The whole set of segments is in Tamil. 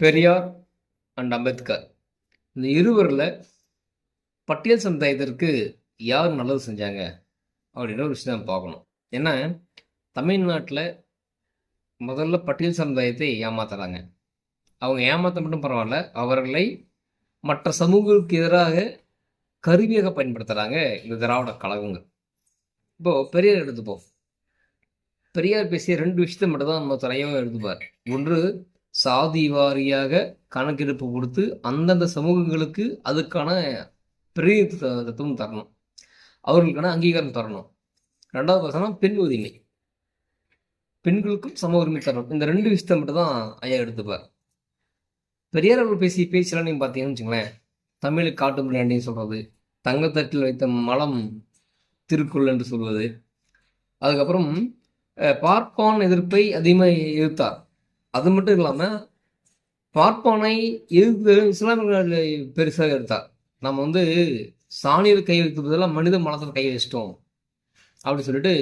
பெரியார் அண்ட் அம்பேத்கர். இந்த இருவரில் பட்டியல் சமுதாயத்திற்கு யார் நல்லது செஞ்சாங்க? அப்படின்ற ஒரு விஷயம் நம்ம பார்க்கணும். ஏன்னா தமிழ்நாட்டில் முதல்ல பட்டியல் சமுதாயத்தை ஏமாத்துறாங்க. அவங்க ஏமாற்ற மட்டும் பரவாயில்ல அவர்களை மற்ற சமூகங்களுக்கு எதிராக கருவியாக பயன்படுத்துகிறாங்க இந்த திராவிட கழகங்கள். இப்போது பெரியார் எடுத்துப்போம். பெரியார் பேசிய ரெண்டு விஷயத்தை மட்டும்தான் நம்ம தலைவன் எழுதுவார் ஒன்று சாதி வாரியாக கணக்கெடுப்பு கொடுத்து அந்தந்த சமூகங்களுக்கு அதுக்கான பிரதிநிதித்துவம் தரணும். அவர்களுக்கான அங்கீகாரம் தரணும். ரெண்டாவது பசங்க பெண் உரிமை. பெண்களுக்கும் சம உரிமை தரணும். இந்த ரெண்டு விஷயத்தை மட்டும் தான் ஐயா எடுத்துப்பார். பெரியார் அவர்கள் பேசிய பேச்செல்லாம் நீங்கள் பார்த்தீங்கன்னு வச்சுங்களேன் தமிழுக்கு காட்டு முறையாண்டின்னு சொல்கிறது தங்கத்தட்டில் வைத்த மலம் திருக்குள் என்று சொல்வது. அதுக்கப்புறம் பார்ப்பான் எதிர்ப்பை அதிகமாக எதிர்த்தார். அது மட்டும் இல்லாமல் பார்ப்பானை எதிர்த்து இஸ்லாமியர்கள் பெருசாக எடுத்தார் நம்ம வந்து சாணியில் கை வைக்க பதிலாக மனித மனத்தில் கை வச்சிட்டோம் அப்படின்னு சொல்லிட்டு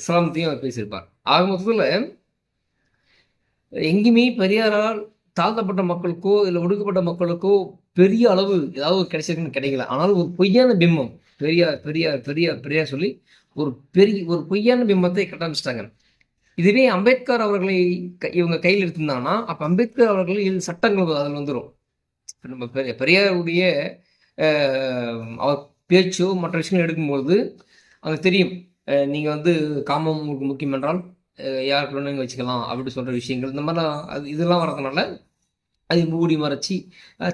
இஸ்லாமத்தையும் அவர் பேசியிருப்பார். ஆக மொத்தத்தில் எங்கேயுமே பெரியாரால் தாழ்த்தப்பட்ட மக்களுக்கோ இல்லை ஒடுக்கப்பட்ட மக்களுக்கோ பெரிய அளவு ஏதாவது ஒரு கிடைச்சிருக்குன்னு கிடைக்கல. ஆனாலும் ஒரு பொய்யான பிம்பம் பெரியார் பெரியார் பெரியார் பெரியார் சொல்லி ஒரு பெரிய ஒரு பொய்யான பிம்பத்தை கட்டமிச்சிட்டாங்க. இதுவே அம்பேத்கர் அவர்களை இவங்க கையில் எடுத்திருந்தாங்கன்னா அப்போ அம்பேத்கர் அவர்கள் சட்டங்கள் அதில் வந்துடும் நம்ம பெரிய பெரியாருடைய அவர் பேச்சோ மற்ற விஷயங்கள் எடுக்கும்போது அங்கே தெரியும். நீங்கள் வந்து காமம் உங்களுக்கு முக்கியம் என்றால் அஹ், யாருக்கு வச்சுக்கலாம் அப்படி சொல்கிற விஷயங்கள். இந்த மாதிரிலாம் அது இதெல்லாம் வரதுனால அது மூடி மறைச்சி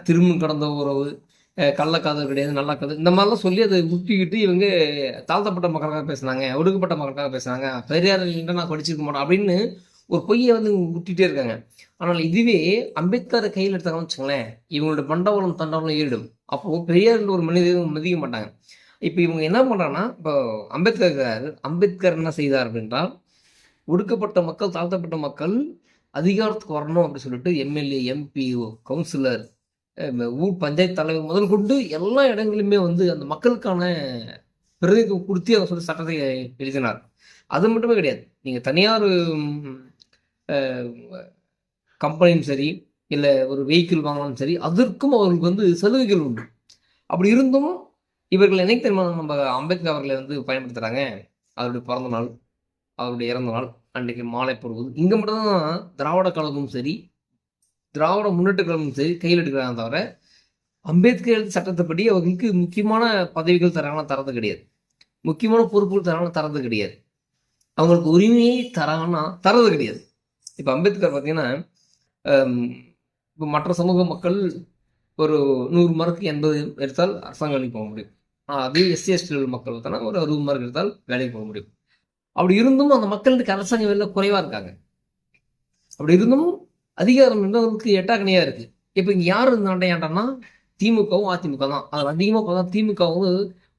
திரும்பும் கடந்த உறவு கள்ளக்காதல் கிடையாது நல்ல காதல். இந்த மாதிரிலாம் சொல்லி அதை முட்டிக்கிட்டு இவங்க தாழ்த்தப்பட்ட மக்களுக்காக பேசுனாங்க ஒடுக்கப்பட்ட மக்களுக்காக பேசுனாங்க பெரியார் நான் படிச்சிருக்க மாட்டோம் அப்படின்னு ஒரு பொய்யை வந்து முட்டிகிட்டே இருக்காங்க. ஆனால் இதுவே அம்பேத்கரை கையில் எடுத்தாங்கன்னு வச்சுங்களேன் இவங்களோட பண்டவளம் தண்டவளம் ஏறிடும். அப்போது பெரியார் ஒரு மனிதன் மதிக்க மாட்டாங்க. இப்போ இவங்க என்ன பண்ணுறாங்கன்னா இப்போ அம்பேத்கர் அம்பேத்கர் என்ன செய்தார் அப்படின்றால் ஒடுக்கப்பட்ட மக்கள் தாழ்த்தப்பட்ட மக்கள் அதிகாரத்துக்கு வரணும் அப்படின்னு சொல்லிட்டு எம்எல்ஏ எம்பி கவுன்சிலர் ஊர் பஞ்சாயத்து தலைவர் முதல் கொண்டு எல்லா இடங்களிலுமே வந்து அந்த மக்களுக்கான பிரதிநிதித்துவம் கொடுத்து அவர் சொல்லி சட்டத்தை எழுதினார். அது மட்டுமே கிடையாது. நீங்கள் தனியார் கம்பெனியும் சரி இல்லை ஒரு வெஹிக்கிள் வாங்கினாலும் சரி அதற்கும் அவர்களுக்கு வந்து சலுகைகள் உண்டு. அப்படி இருந்தும் இவர்கள் என்னைக்கு தெரியுமா நம்ம அம்பேத்கர் அவர்களை வந்து பயன்படுத்துகிறாங்க அவருடைய பிறந்த நாள் அவருடைய இறந்த நாள் அன்றைக்கு மாலை போடுவது. இங்கே மட்டும்தான் திராவிட கழகமும் சரி திராவிட முன்னேற்ற கழகம் சரி கையில் எடுக்கிறாங்க தவிர அம்பேத்கர் எழுதி சட்டத்தைப்படி அவர்களுக்கு முக்கியமான பதவிகள் தராங்கன்னா தரது கிடையாது. முக்கியமான பொறுப்புகள் தரான தரது கிடையாது. அவங்களுக்கு உரிமையை தராங்கன்னா தரது கிடையாது. இப்போ அம்பேத்கர் பார்த்தீங்கன்னா இப்போ மற்ற சமூக மக்கள் ஒரு நூறு மார்க் எண்பது எடுத்தால் அரசாங்க வேலைக்கு போக முடியும். ஆனால் அதே எஸ்சி எஸ்டி மக்கள் பார்த்தோன்னா ஒரு அறுபது மார்க் எடுத்தால் வேலைக்கு போக முடியும். அப்படி இருந்தும் அந்த மக்களுக்கு அரசாங்க வேலை குறைவாக இருக்காங்க. அப்படி இருந்தும் அதிகாரம் என்பவர்களுக்கு எட்டாக்கணையா இருக்குது இப்போ இங்கே யார் இருந்தாண்டா திமுகவும் அதிமுக தான். அதில் அதிகமாக பார்த்தா திமுக வந்து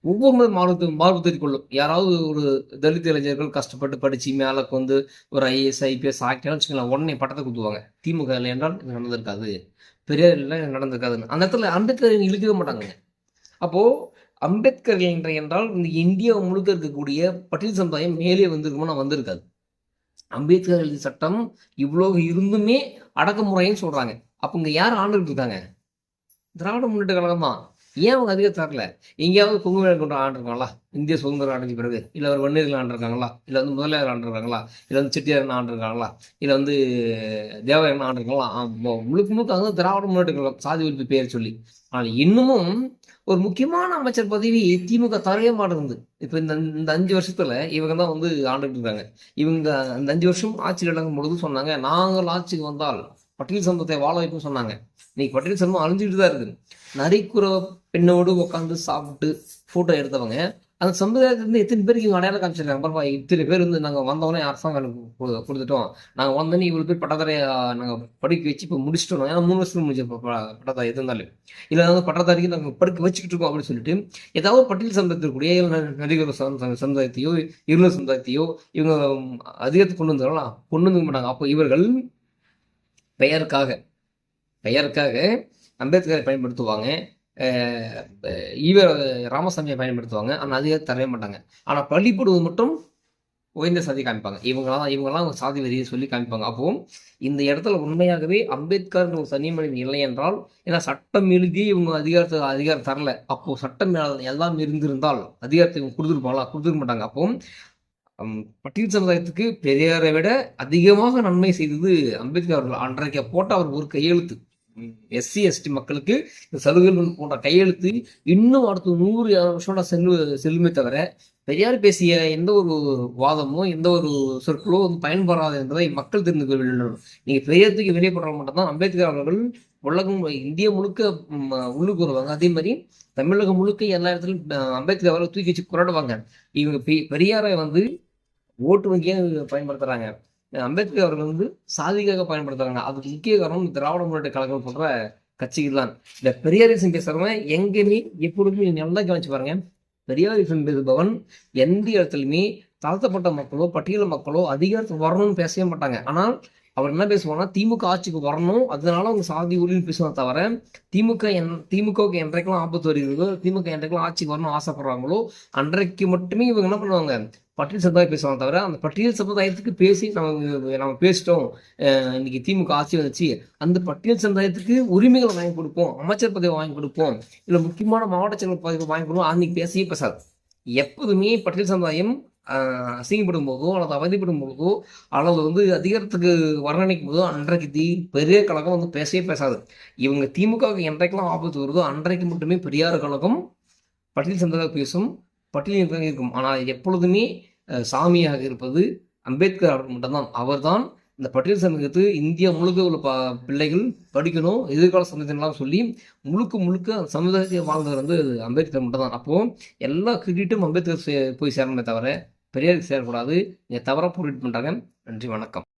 ஒவ்வொரு மார்பு மாறுபடுத்திக் கொள்ளும். யாராவது ஒரு தலித் இளைஞர்கள் கஷ்டப்பட்டு படித்து மேலே வந்து ஒரு ஐஏஎஸ் ஐபிஎஸ் ஆக்கிட்டாலும் வச்சுக்கலாம் உடனே பட்டத்தை கொடுத்துவாங்க திமுக இல்லை என்றால் இது நடந்திருக்காது. பெரியார் இல்லை நடந்திருக்காதுன்னு. அந்த இடத்துல அம்பேத்கர் இழுக்கவே மாட்டாங்க. அப்போது அம்பேத்கர் என்ற என்றால் இந்த இந்தியா முழுக்க இருக்கக்கூடிய பட்டியல் சமுதாயம் மேலே வந்திருக்குமோ வந்திருக்காது. அம்பேத்கர் எழுதிய சட்டம் இவ்வளோ இருந்துமே அடக்குமுறைன்னு சொல்கிறாங்க அப்போ இங்கே யார் ஆண்டுகிட்டு இருக்காங்க திராவிட முன்னேற்ற கழகம்? தான் ஏன் அவங்க அதிகம் தரல எங்கேயாவது குங்குமம் கொண்டு ஆண்டிருக்காங்களா? இந்திய சுதந்திரம் அடைஞ்ச பிறகு? இல்லை ஒரு வன்னியர்கள் ஆண்டிருக்காங்களா? இல்லை வந்து முதலியார் ஆண்டிருக்காங்களா? இல்லை வந்து செட்டியார் ஆண்டிருக்காங்களா? இல்லை வந்து தேவயன் ஆண்டிருக்காங்களா? முழுக்க முழுக்க அங்கே திராவிட முன்னேற்ற கழகம் சாதி ஒழிப்பு பேர் சொல்லி. ஆனால் இன்னமும் ஒரு முக்கியமான அமைச்சர் பதவி திமுக தரவே மாட்டேங்குது இப்போ இந்த இந்த அஞ்சு வருஷத்துல இவங்க தான் வந்து ஆண்டுட்டு இருக்காங்க இவங்க அந்த அஞ்சு வருஷம் ஆட்சியில் இடங்கும் பொழுது சொன்னாங்க நாங்கள் ஆட்சிக்கு வந்தால் பட்டியல் சமூகத்தை வாழ வைப்போம் சொன்னாங்க. இன்னைக்கு பட்டியல் சமூகம் அழிஞ்சுட்டு தான் இருக்குது. நரிக்குற பெண்ணோடு உட்காந்து சாப்பிட்டு ஃபோட்டோ எடுத்தவங்க அந்த சமுதாயத்துலேருந்து எத்தனை பேருக்கு இவங்க அடையாளம் காமிச்சிருக்காங்க? பாருப்பா இத்தனை பேர் வந்து நாங்கள் வந்தவொடனே அரசாங்கம் எனக்கு கொடுத்துட்டோம். நாங்கள் வந்தோடனே இவ்வளோ பேர் பட்டதாரியை நாங்கள் படிக்க வச்சு இப்போ முடிச்சிட்டோம். ஏன்னா மூணு வருஷத்துக்கு முடிஞ்ச பட்டதாரி எது இருந்தாலும். இல்லை வந்து பட்டதாரிக்கு நாங்கள் படுக்க வச்சுக்கிட்டு இருக்கோம் அப்படின்னு சொல்லிட்டு ஏதாவது பட்டியல் சமுதாயத்திற்குரிய நடிகர் சமுதாயத்தையோ இருளர் சமுதாயத்தையோ இவங்க அதிகத்தை கொண்டு வந்தாலும் கொண்டு வந்து மாட்டாங்க. அப்போ இவர்கள் பெயருக்காக பெயருக்காக அம்பேத்கரை பயன்படுத்துவாங்க. ஈவர் ராமசாமியை பயன்படுத்துவாங்க. ஆனால் அதிகத்தை தரவே மாட்டாங்க. ஆனால் பள்ளிப்படுவது மட்டும் உயர்ந்த சாதி காமிப்பாங்க. இவங்களாம் இவங்கெல்லாம் சாதி வெறியை சொல்லி காமிப்பாங்க. அப்போ இந்த இடத்துல உண்மையாகவே அம்பேத்கர் ஒரு தனி மனிதன் இல்லை என்றால் ஏன்னா சட்டம் எழுதி இவங்க அதிகாரத்தை அதிகாரம் தரல. அப்போ சட்டம் எல்லாம் இருந்திருந்தால் அதிகாரத்தை இவங்க கொடுத்துருப்பாங்களா? கொடுத்துருக்க மாட்டாங்க. அப்போ பட்டியல் சமுதாயத்துக்கு பெரியாரை விட அதிகமாக நன்மை செய்தது அம்பேத்கர் அவர்கள். அன்றைக்கு போட்ட அவர் ஒரு கையெழுத்து. எஸ்சி எஸ்டி மக்களுக்கு இந்த சலுகைகள் போன்ற கையெழுத்து இன்னும் அடுத்த நூறு வருஷம் செல்லு செல்லுமே தவிர பெரியார் பேசிய எந்த ஒரு வாதமோ எந்த ஒரு சொற்களோ வந்து பயன்படாது என்பதை மக்கள் தெரிந்து கொள்ள வேண்டும். நீங்க பெரியாரத்துக்கு வெளியே மட்டும்தான் அம்பேத்கர் அவர்கள் உலகம் இந்தியா முழுக்க உள்ளுக்கு வருவாங்க. அதே மாதிரி தமிழகம் முழுக்க எல்லா இடத்துலையும் அம்பேத்கர் அவர்கள் தூக்கி வச்சு கொண்டாடுவாங்க இவங்க பெ- பெரியாரை வந்து ஓட்டு வங்கியாக பயன்படுத்துறாங்க. அம்பேத்கர் அவர்கள் வந்து சாதிக்காக பயன்படுத்துறாங்க. அதுக்கு முக்கிய காரணம் திராவிட முன்னேற்ற கழகம் போன்ற கட்சிகள் தான். இந்த பெரியாரிசம் பேசுறவங்க எங்கேயுமே எப்பொழுதுமே நல்லா கவனிச்சு பாருங்க. பெரியாரிசம் பேசுபவன் எந்த இடத்துலையுமே தாழ்த்தப்பட்ட மக்களோ பட்டியல மக்களோ அதிகாரத்துக்கு வரணும்னு பேசவே மாட்டாங்க. ஆனால் அவர் என்ன பேசுவாங்கன்னா திமுக ஆட்சிக்கு வரணும். அதனால அவங்க சாதி ஒளின்னு பேசுவாங்க தவிர திமுக என் திமுகவுக்கு என்றைக்கெல்லாம் ஆபத்து வருகிறதோ? திமுக என்றைக்கெல்லாம் ஆட்சிக்கு வரணும்னு ஆசைப்படுறாங்களோ அன்றைக்கு மட்டுமே இவங்க என்ன பண்ணுவாங்க? பட்டியல் சமுதாயம் பேசுவாங்க தவிர அந்த பட்டியல் சமுதாயத்துக்கு பேசி நம்ம நம்ம பேசிட்டோம். இன்னைக்கு திமுக ஆட்சி வந்துச்சு. அந்த பட்டியல் சமுதாயத்துக்கு உரிமைகளை வாங்கி கொடுப்போம். அமைச்சர் பதவி வாங்கி கொடுப்போம். இல்லை முக்கியமான மாவட்ட செயலர் பதவி வாங்கி கொடுப்போம். அன்னைக்கு பேசியே பேசாது. எப்போதுமே பட்டியல் சமுதாயம் அசிங்கப்படும் போதோ அல்லது அவதிப்படும் போதோ அல்லது வந்து அதிகாரத்துக்கு வர்ணனைக்கும் போதோ அன்றைக்கு தீ பெரிய கழகம் வந்து பேசவே பேசாது. இவங்க திமுகவுக்கு என்றைக்கெல்லாம் ஆபத்து வருதோ அன்றைக்கு மட்டுமே பெரியார் கழகம் பட்டியல் சமுதாயம் பேசும். பட்டியல் இருக்கும். ஆனால் எப்பொழுதுமே சாமியாக இருப்பது அம்பேத்கர் அவர்கள் மட்டும்தான். அவர்தான் இந்த பட்டியல் சமூகத்து இந்தியா முழுக்க உள்ள ப பிள்ளைகள் படிக்கணும் எதிர்கால சமூகத்தினெல்லாம் சொல்லி முழுக்க முழுக்க அந்த சமுதாயத்தை வாழ்ந்தவர் வந்து அம்பேத்கர் மட்டும்தான். அப்போ எல்லா கிரெடிட்டும் அம்பேத்கர் சே- போய் சேரணுமே தவிர பெரியாருக்கு சேரக்கூடாது. நீங்கள் தவறாக பொருட் பண்ணுறாங்க நன்றி வணக்கம்.